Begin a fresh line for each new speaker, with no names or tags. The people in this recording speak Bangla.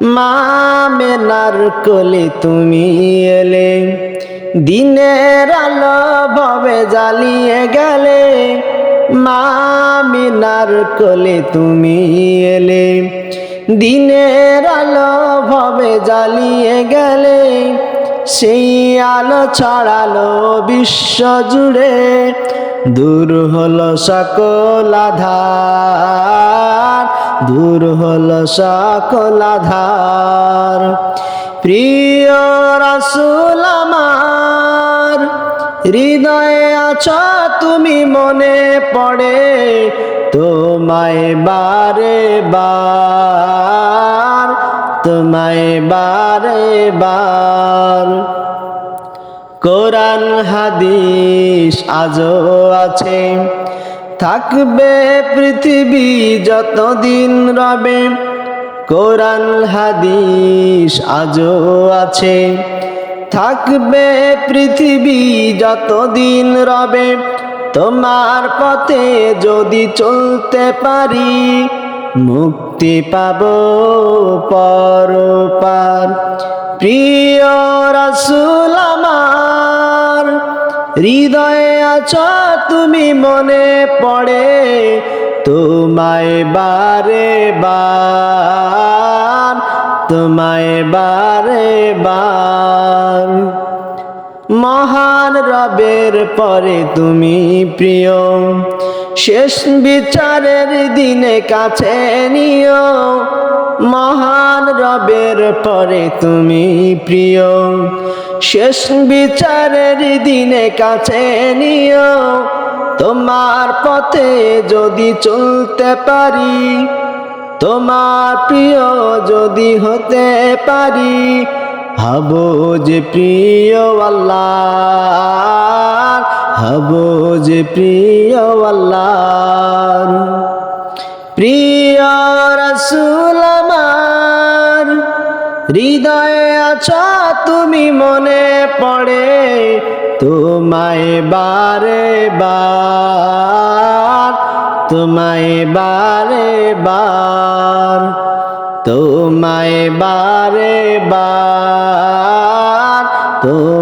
মেনার কোলে তুমি এলে, দিনের আলো ভবে জ্বালিয়ে গেলে মিনার কোলে তুমি এলে, দিনের আলো ভবে জ্বালিয়ে গেলে, সেই আলো ছড়ালো বিশ্ব জুড়ে, দূর হলো সকল আধার। দূর হলো সকল আধার। প্রিয় রাসুল আমার, হৃদয়ে আছো তুমি, মনে পড়ে তোমায় বারে বার, তোমায় বারে বার। কোরআন, হাদিস আজও আছে। থাকবে পৃথিবী যতদিন রবে। কোরআন, হাদিস আজও আছে। থাকবে পৃথিবী যতদিন রবে। তোমার পথে যদি চলতে পারি, মুক্তি পাব পরপার। প্রিয় রাসুল আমার হৃদয়ে আছো তুমি মনে পড়ে, তোমায় বারে বার, তোমায় বারে বার। মহান রবের পরে তুমি প্রিয় শেষ বিচারের দিনে কাছে নিও। মহান রবের পরে তুমি প্রিয়। শেষ বিচারের দিনে কাছে নিও। তোমার পথে যদি চলতে পারি, তোমার প্রিয় যদি হতে পারি, হব যে প্রিয় আল্লাহ, হব যে প্রিয় আল্লাহ প্রিয় রসুল হৃদয়ে আছো তুমি, মনে পড়ে তোমায় বারে বার, তোমায় বারে বার, তোমায় বারে বার, তোমায়